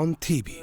on TV.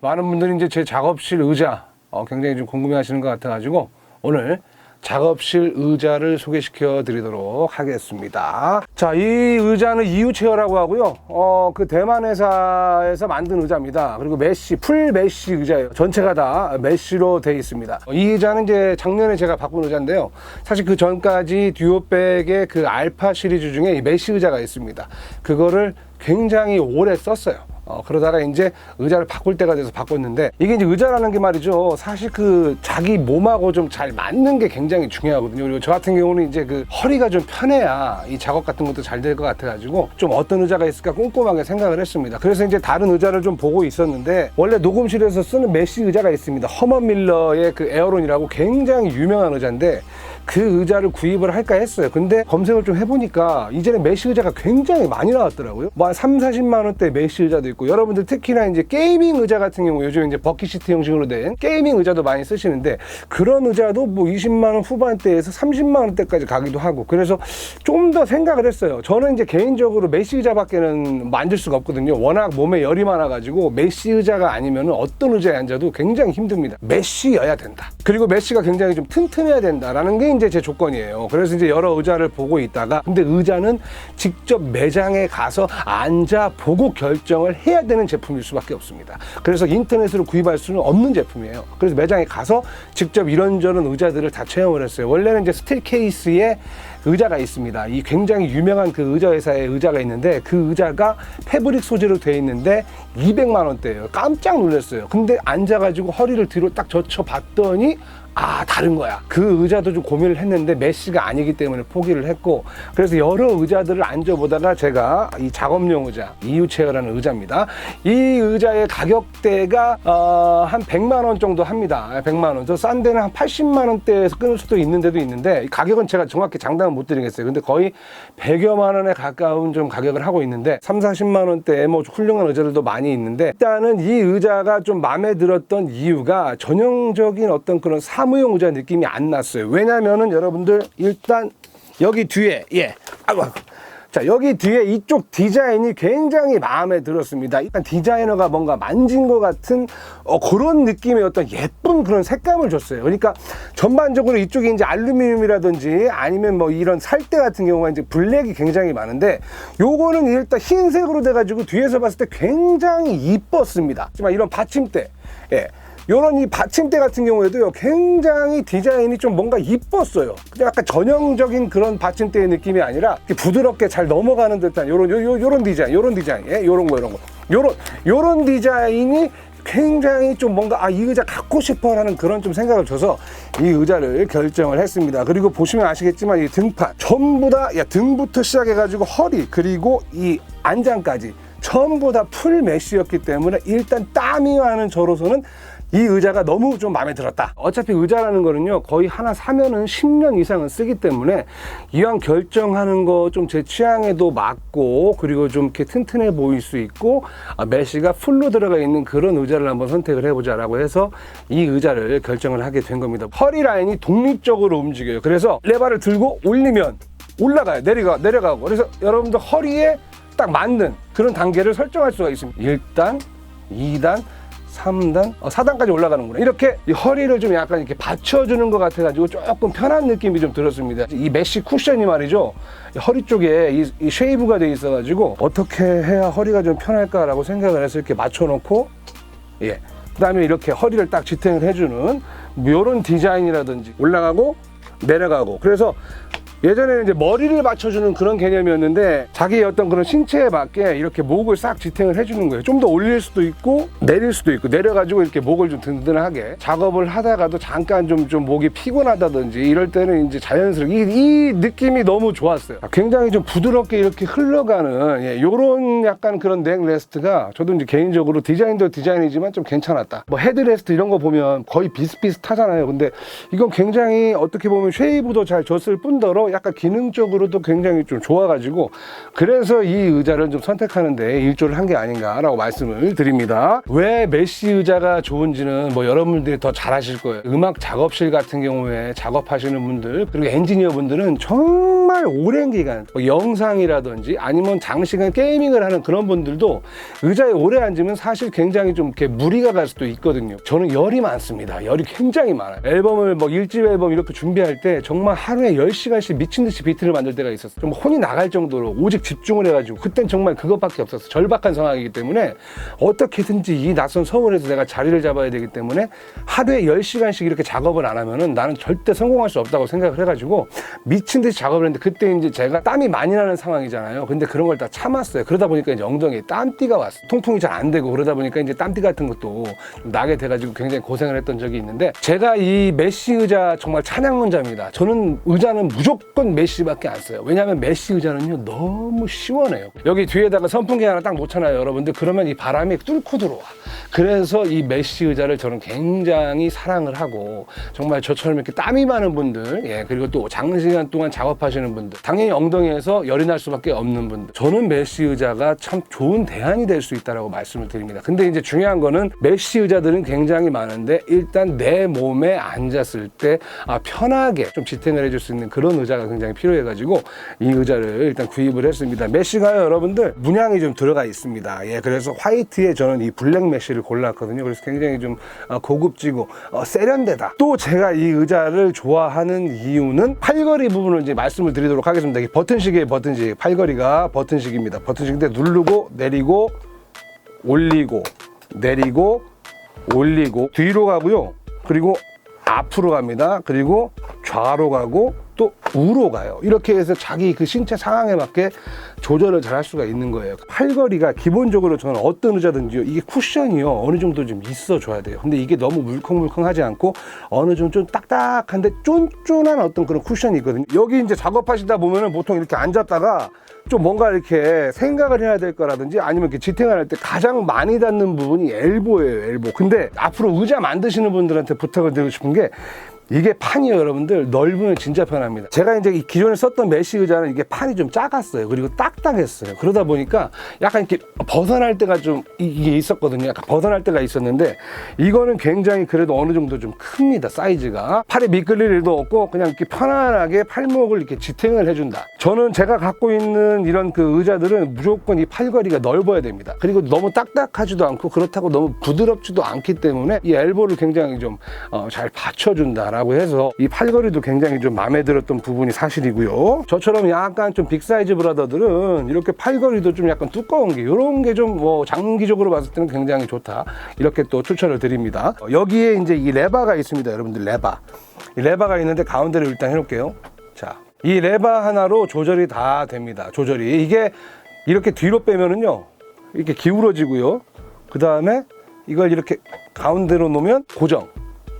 많은 분들이 이제 제 작업실 의자 어, 굉장히 좀 궁금해하시는 것 같아가지고 오늘 작업실 의자를 소개시켜 드리도록 하겠습니다. 자, 이 의자는 이유 체어라고 하고요. 어, 그 대만 회사에서 만든 의자입니다. 그리고 메쉬, 풀 메쉬 의자예요. 전체가 다 메쉬로 되어 있습니다. 이 의자는 이제 작년에 제가 바꾼 의자인데요. 사실 그 전까지 듀오백의 그 알파 시리즈 중에 이 메쉬 의자가 있습니다. 그거를 굉장히 오래 썼어요. 어, 그러다가 이제 의자를 바꿀 때가 돼서 바꿨는데 이게 이제 의자라는 게 말이죠. 사실 그 자기 몸하고 좀 잘 맞는 게 굉장히 중요하거든요. 그리고 저 같은 경우는 이제 그 허리가 좀 편해야 이 작업 같은 것도 잘 될 것 같아가지고 좀 어떤 의자가 있을까 꼼꼼하게 생각을 했습니다. 그래서 이제 다른 의자를 좀 보고 있었는데 원래 녹음실에서 쓰는 메쉬 의자가 있습니다. 허먼 밀러의 그 에어론이라고 굉장히 유명한 의자인데 그 의자를 구입을 할까 했어요. 근데 검색을 좀 해보니까 이전에 메쉬 의자가 굉장히 많이 나왔더라고요. 뭐한 3, 40만 원대 메쉬 의자도 있고 여러분들 특히나 이제 게이밍 의자 같은 경우 요즘 이제 버킷시트 형식으로 된 게이밍 의자도 많이 쓰시는데 그런 의자도 뭐 20만 원 후반대에서 30만 원대까지 가기도 하고 그래서 좀 더 생각을 했어요. 저는 이제 개인적으로 메쉬 의자밖에는 만질 수가 없거든요. 워낙 몸에 열이 많아가지고 메쉬 의자가 아니면 어떤 의자에 앉아도 굉장히 힘듭니다. 메쉬여야 된다. 그리고 메쉬가 굉장히 좀 튼튼해야 된다라는 게 이제 제 조건이에요. 그래서 이제 여러 의자를 보고 있다가 근데 의자는 직접 매장에 가서 앉아 보고 결정을 해야 되는 제품일 수밖에 없습니다. 그래서 인터넷으로 구입할 수는 없는 제품이에요. 그래서 매장에 가서 직접 이런저런 의자들을 다 체험을 했어요. 원래는 이제 스틸 케이스에 의자가 있습니다. 이 굉장히 유명한 그 의자 회사의 의자가 있는데 그 의자가 패브릭 소재로 되어 있는데 200만 원대예요. 깜짝 놀랐어요. 근데 앉아가지고 허리를 뒤로 딱 젖혀 봤더니 아 다른 거야. 그 의자도 좀 고민을 했는데 메쉬가 아니기 때문에 포기를 했고 그래서 여러 의자들을 앉아보다가 제가 이 작업용 의자 이유체어라는 의자입니다. 이 의자의 가격대가 어, 한 100만 원 정도 합니다. 100만 원. 저싼 데는 한 80만 원대에서 끊을 수도 있는 데도 있는데 이 가격은 제가 정확히 장담은 못 드리겠어요. 근데 거의 100여만 원에 가까운 좀 가격을 하고 있는데 3, 40만 원대에 뭐 훌륭한 의자들도 많이 있는데 일단은 이 의자가 좀 마음에 들었던 이유가 전형적인 어떤 그런 사 무용 의자 느낌이 안 났어요. 왜냐면은 여러분들 일단 여기 뒤에 예. 아이고. 자, 여기 뒤에 이쪽 디자인이 굉장히 마음에 들었습니다. 일단 디자이너가 뭔가 만진 것 같은 어, 그런 느낌의 어떤 예쁜 그런 색감을 줬어요. 그러니까 전반적으로 이쪽에 이제 알루미늄이라든지 아니면 뭐 이런 살대 같은 경우가 이제 블랙이 굉장히 많은데 요거는 일단 흰색으로 돼가지고 뒤에서 봤을 때 굉장히 이뻤습니다. 하지만 이런 받침대, 예. 요런 이 받침대 같은 경우에도요 굉장히 디자인이 좀 뭔가 이뻤어요 근데 약간 전형적인 그런 받침대의 느낌이 아니라 부드럽게 잘 넘어가는 듯한 요런 요, 요, 요런 디자인 요런 디자인 예? 요런 거 요런 거 요런 요런 디자인이 굉장히 좀 뭔가 아 이 의자 갖고 싶어 라는 그런 좀 생각을 줘서 이 의자를 결정을 했습니다. 그리고 보시면 아시겠지만 이 등판 전부 다 야, 등부터 시작해 가지고 허리 그리고 이 안장까지 전부 다 풀 메쉬였기 때문에 일단 땀이 많은 저로서는 이 의자가 너무 좀 마음에 들었다. 어차피 의자라는 거는요, 거의 하나 사면은 10년 이상은 쓰기 때문에 이왕 결정하는 거 좀 제 취향에도 맞고 그리고 좀 이렇게 튼튼해 보일 수 있고 아, 메쉬가 풀로 들어가 있는 그런 의자를 한번 선택을 해보자라고 해서 이 의자를 결정을 하게 된 겁니다. 허리 라인이 독립적으로 움직여요. 그래서 레바를 들고 올리면 올라가요. 내려가, 내려가고. 그래서 여러분들 허리에 딱 맞는 그런 단계를 설정할 수가 있습니다. 1단, 2단, 3단, 어, 4단까지 올라가는구나. 이렇게 이 허리를 좀 약간 이렇게 받쳐주는 것 같아가지고 조금 편한 느낌이 좀 들었습니다. 이 메쉬 쿠션이 말이죠. 이 허리 쪽에 이, 이 쉐이브가 돼 있어가지고 어떻게 해야 허리가 좀 편할까라고 생각을 해서 이렇게 맞춰놓고 예. 그 다음에 이렇게 허리를 딱 지탱을 해주는 이런 디자인이라든지 올라가고 내려가고 그래서 예전에는 이제 머리를 맞춰주는 그런 개념이었는데 자기의 어떤 그런 신체에 맞게 이렇게 목을 싹 지탱을 해주는 거예요. 좀 더 올릴 수도 있고 내릴 수도 있고 내려가지고 이렇게 목을 좀 든든하게 작업을 하다가도 잠깐 좀, 좀 목이 피곤하다든지 이럴 때는 이제 자연스럽게 이, 이 느낌이 너무 좋았어요. 굉장히 좀 부드럽게 이렇게 흘러가는 예, 요런 약간 그런 넥 레스트가 저도 이제 개인적으로 디자인도 디자인이지만 좀 괜찮았다. 뭐 헤드레스트 이런 거 보면 거의 비슷비슷하잖아요. 근데 이건 굉장히 어떻게 보면 쉐이브도 잘 줬을 뿐더러 약간 기능적으로도 굉장히 좀 좋아가지고 그래서 이 의자를 좀 선택하는데 일조를 한 게 아닌가라고 말씀을 드립니다. 왜 메쉬 의자가 좋은지는 뭐 여러분들이 더 잘 아실 거예요. 음악 작업실 같은 경우에 작업하시는 분들 그리고 엔지니어 분들은 정말 오랜 기간 뭐 영상이라든지 아니면 장시간 게이밍을 하는 그런 분들도 의자에 오래 앉으면 사실 굉장히 좀 이렇게 무리가 갈 수도 있거든요. 저는 열이 많습니다. 열이 굉장히 많아요. 앨범을 뭐 일집 앨범 이렇게 준비할 때 정말 하루에 10시간씩 미친 듯이 비트를 만들 때가 있었어요. 좀 혼이 나갈 정도로 오직 집중을 해가지고 그땐 정말 그것밖에 없었어. 절박한 상황이기 때문에 어떻게든지 이 낯선 서울에서 내가 자리를 잡아야 되기 때문에 하루에 10시간씩 이렇게 작업을 안 하면은 나는 절대 성공할 수 없다고 생각을 해가지고 미친 듯이 작업을 했는데 그때 이제 제가 땀이 많이 나는 상황이잖아요. 근데 그런 걸 다 참았어요. 그러다 보니까 이제 엉덩이에 땀띠가 왔어요. 통풍이 잘 안 되고 그러다 보니까 이제 땀띠 같은 것도 좀 나게 돼가지고 굉장히 고생을 했던 적이 있는데 제가 이 메쉬 의자 정말 찬양 문자입니다. 저는 의자는 무조건 메쉬밖에 안 써요. 왜냐하면 메쉬 의자는요 너무 시원해요. 여기 뒤에다가 선풍기 하나 딱 놓잖아요, 여러분들. 그러면 이 바람이 뚫고 들어와. 그래서 이 메쉬 의자를 저는 굉장히 사랑을 하고 정말 저처럼 이렇게 땀이 많은 분들, 예 그리고 또 장시간 동안 작업하시는 분들, 당연히 엉덩이에서 열이 날 수밖에 없는 분들, 저는 메쉬 의자가 참 좋은 대안이 될 수 있다라고 말씀을 드립니다. 근데 이제 중요한 거는 메쉬 의자들은 굉장히 많은데 일단 내 몸에 앉았을 때 아, 편하게 좀 지탱을 해줄 수 있는 그런 의자가 굉장히 필요해가지고 이 의자를 일단 구입을 했습니다. 메쉬가요, 여러분들 문양이 좀 들어가 있습니다. 예, 그래서 화이트에 저는 이 블랙 메쉬를 골랐거든요. 그래서 굉장히 좀 어, 고급지고 어, 세련되다. 또 제가 이 의자를 좋아하는 이유는 팔걸이 부분을 이제 말씀을 드리도록 하겠습니다. 이 버튼식이에요, 버튼식. 팔걸이가 버튼식입니다. 버튼식인데 누르고 내리고 올리고 내리고 올리고 뒤로 가고요. 그리고 앞으로 갑니다. 그리고 좌로 가고 또 우로 가요. 이렇게 해서 자기 그 신체 상황에 맞게 조절을 잘 할 수가 있는 거예요. 팔걸이가 기본적으로 저는 어떤 의자든지요. 이게 쿠션이요. 어느 정도 좀 있어 줘야 돼요. 근데 이게 너무 물컹물컹하지 않고 어느 정도 좀 딱딱한데 쫀쫀한 어떤 그런 쿠션이 있거든요. 여기 이제 작업하시다 보면은 보통 이렇게 앉았다가 좀 뭔가 이렇게 생각을 해야 될 거라든지 아니면 이렇게 지탱을 할 때 가장 많이 닿는 부분이 엘보예요, 엘보. 근데 앞으로 의자 만드시는 분들한테 부탁을 드리고 싶은 게 이게 판이요, 여러분들. 넓으면 진짜 편합니다. 제가 이제 이 기존에 썼던 메쉬 의자는 이게 판이 좀 작았어요. 그리고 딱딱했어요. 그러다 보니까 약간 이렇게 벗어날 때가 좀 이- 이게 있었거든요. 약간 벗어날 때가 있었는데 이거는 굉장히 그래도 어느 정도 좀 큽니다. 사이즈가. 팔에 미끌릴 일도 없고 그냥 이렇게 편안하게 팔목을 이렇게 지탱을 해준다. 저는 제가 갖고 있는 이런 그 의자들은 무조건 이 팔걸이가 넓어야 됩니다. 그리고 너무 딱딱하지도 않고 그렇다고 너무 부드럽지도 않기 때문에 이 엘보를 굉장히 좀 어, 잘 받쳐준다라고 해서 이 팔걸이도 굉장히 좀 마음에 들었던 부분이 사실이고요. 저처럼 약간 좀 빅사이즈 브라더들은 이렇게 팔걸이도 좀 약간 두꺼운 게 이런 게 좀 뭐 장기적으로 봤을 때는 굉장히 좋다. 이렇게 또 추천을 드립니다. 어, 여기에 이제 이 레바가 있습니다. 여러분들 레바. 이 레바가 있는데 가운데를 일단 해놓을게요. 자, 이 레바 하나로 조절이 다 됩니다. 조절이 이게 이렇게 뒤로 빼면은요 이렇게 기울어지고요. 그 다음에 이걸 이렇게 가운데로 놓으면 고정.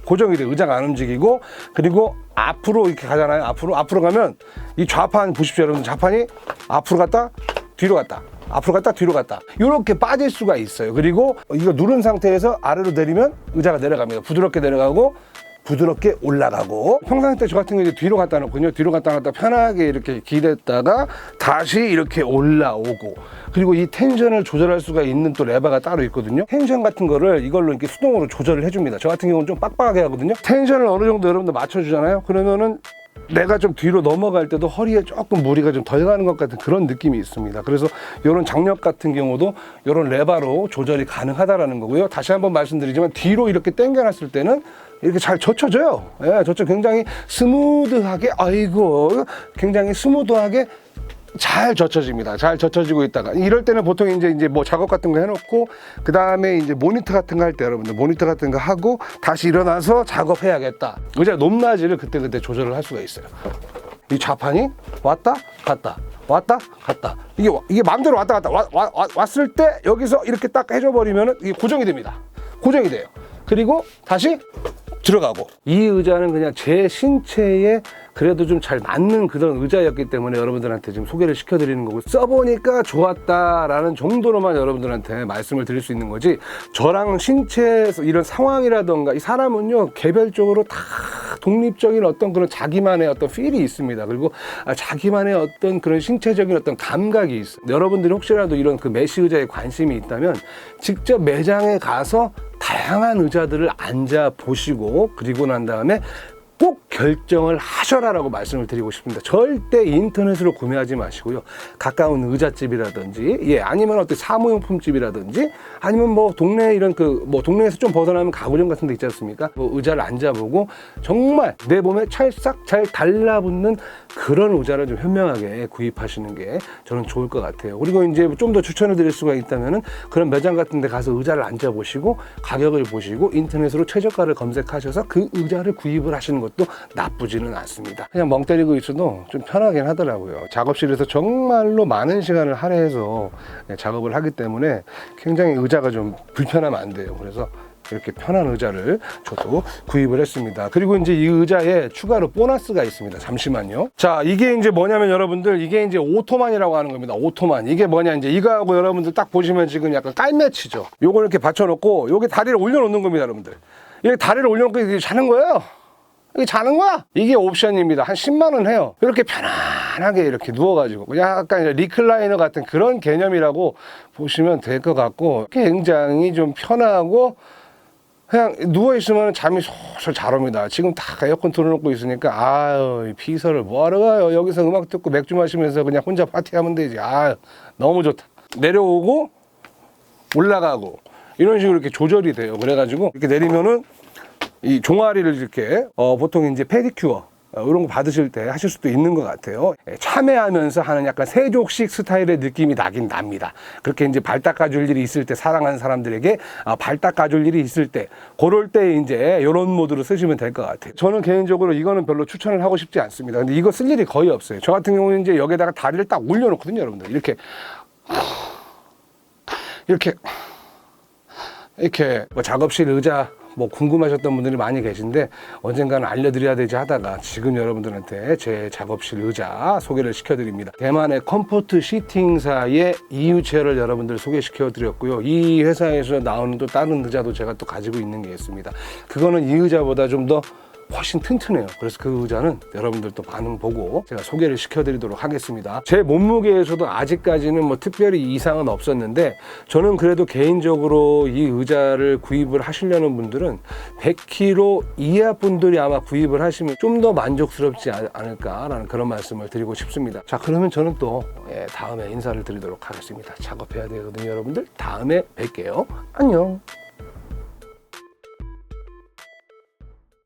고정이 돼요. 의자가 안 움직이고 그리고 앞으로 이렇게 가잖아요. 앞으로 앞으로 가면 이 좌판 보십시오, 여러분. 좌판이 앞으로 갔다 뒤로 갔다. 앞으로 갔다 뒤로 갔다 이렇게 빠질 수가 있어요 그리고 이거 누른 상태에서 아래로 내리면 의자가 내려갑니다 부드럽게 내려가고 부드럽게 올라가고. 평상시 때 저 같은 경우 이제 뒤로 갖다 놓거든요. 뒤로 갖다 놨다 편하게 이렇게 기댔다가 다시 이렇게 올라오고. 그리고 이 텐션을 조절할 수가 있는 또 레버가 따로 있거든요. 텐션 같은 거를 이걸로 이렇게 수동으로 조절을 해줍니다. 저 같은 경우는 좀 빡빡하게 하거든요. 텐션을 어느 정도 여러분들 맞춰주잖아요. 그러면은 내가 좀 뒤로 넘어갈 때도 허리에 조금 무리가 좀 덜 가는 것 같은 그런 느낌이 있습니다. 그래서 이런 장력 같은 경우도 이런 레바로 조절이 가능하다라는 거고요. 다시 한번 말씀드리지만 뒤로 이렇게 당겨놨을 때는 이렇게 잘 젖혀져요. 예, 젖혀 굉장히 스무드하게, 아이고, 굉장히 스무드하게 잘 젖혀집니다. 잘 젖혀지고 있다가 이럴 때는 보통 이제 이제 뭐 작업 같은 거 해놓고 그 다음에 이제 모니터 같은 거 할 때 여러분들 모니터 같은 거 하고 다시 일어나서 작업해야겠다. 의자 높낮이를 그때 그때 조절을 할 수가 있어요. 이 좌판이 왔다 갔다 왔다 갔다 이게 와- 이게 마음대로 왔다 갔다 와- 와- 와- 왔을 때 여기서 이렇게 딱 해줘 버리면은 이게 고정이 됩니다. 고정이 돼요. 그리고 다시 들어가고. 이 의자는 그냥 제 신체에 그래도 좀 잘 맞는 그런 의자였기 때문에 여러분들한테 지금 소개를 시켜드리는 거고 써보니까 좋았다라는 정도로만 여러분들한테 말씀을 드릴 수 있는 거지 저랑 신체에서 이런 상황이라던가 이 사람은요 개별적으로 다 독립적인 어떤 그런 자기만의 어떤 필이 있습니다. 그리고 아, 자기만의 어떤 그런 신체적인 어떤 감각이 있어. 요 여러분들이 혹시라도 이런 그 메시 의자에 관심이 있다면 직접 매장에 가서 다양한 의자들을 앉아 보시고 그리고 난 다음에 꼭 결정을 하셔라라고 말씀을 드리고 싶습니다. 절대 인터넷으로 구매하지 마시고요. 가까운 의자집이라든지, 예, 아니면 어떤 사무용품집이라든지, 아니면 뭐 동네 이런 그 뭐 동네에서 좀 벗어나면 가구점 같은 데 있지 않습니까? 뭐 의자를 앉아보고 정말 내 몸에 찰싹 잘 달라붙는 그런 의자를 좀 현명하게 구입하시는 게 저는 좋을 것 같아요. 그리고 이제 좀 더 추천을 드릴 수가 있다면은 그런 매장 같은 데 가서 의자를 앉아 보시고 가격을 보시고 인터넷으로 최저가를 검색하셔서 그 의자를 구입을 하시는 것도 나쁘지는 않습니다. 그냥 멍 때리고 있어도 좀 편하긴 하더라고요. 작업실에서 정말로 많은 시간을 할애해서 작업을 하기 때문에 굉장히 의자가 좀 불편하면 안 돼요. 그래서 이렇게 편한 의자를 저도 구입을 했습니다. 그리고 이제 이 의자에 추가로 보너스가 있습니다. 잠시만요. 자, 이게 이제 뭐냐면 여러분들 이게 이제 오토만이라고 하는 겁니다. 오토만. 이게 뭐냐 이제 이거하고 여러분들 딱 보시면 지금 약간 깔매치죠. 요걸 이렇게 받쳐놓고 여기 다리를 올려놓는 겁니다, 여러분들. 이렇게 다리를 올려놓고 이렇게 자는 거예요. 이게 자는 거야? 이게 옵션입니다. 한 10만 원 해요. 이렇게 편안하게 이렇게 누워가지고 약간 리클라이너 같은 그런 개념이라고 보시면 될 것 같고 굉장히 좀 편하고 그냥 누워 있으면 잠이 솔솔 잘 옵니다. 지금 다 에어컨 틀어놓고 있으니까 아유 이 피서를 뭐하러 가요? 여기서 음악 듣고 맥주 마시면서 그냥 혼자 파티하면 되지. 아유 너무 좋다. 내려오고 올라가고 이런 식으로 이렇게 조절이 돼요. 그래가지고 이렇게 내리면은 이 종아리를 이렇게 어, 보통 이제 페디큐어 어, 이런 거 받으실 때 하실 수도 있는 것 같아요. 예, 참여하면서 하는 약간 세족식 스타일의 느낌이 나긴 납니다. 그렇게 이제 발 닦아줄 일이 있을 때 사랑하는 사람들에게 아, 발 닦아줄 일이 있을 때 그럴 때 이제 이런 모드로 쓰시면 될 것 같아요. 저는 개인적으로 이거는 별로 추천을 하고 싶지 않습니다. 근데 이거 쓸 일이 거의 없어요. 저 같은 경우는 이제 여기다가 다리를 딱 올려놓거든요, 여러분들. 이렇게 이렇게 이렇게 뭐 작업실 의자 뭐 궁금하셨던 분들이 많이 계신데 언젠가는 알려드려야 되지 하다가 지금 여러분들한테 제 작업실 의자 소개를 시켜드립니다. 대만의 컴포트 시팅사의 이유 체어를 여러분들 소개시켜 드렸고요. 이 회사에서 나오는 또 다른 의자도 제가 또 가지고 있는 게 있습니다. 그거는 이 의자보다 좀더 훨씬 튼튼해요. 그래서 그 의자는 여러분들 또 반응 보고 제가 소개를 시켜드리도록 하겠습니다. 제 몸무게에서도 아직까지는 뭐 특별히 이상은 없었는데 저는 그래도 개인적으로 이 의자를 구입을 하시려는 분들은 100kg 이하 분들이 아마 구입을 하시면 좀 더 만족스럽지 않- 않을까라는 그런 말씀을 드리고 싶습니다. 자 그러면 저는 또 예, 다음에 인사를 드리도록 하겠습니다. 작업해야 되거든요, 여러분들. 다음에 뵐게요. 안녕.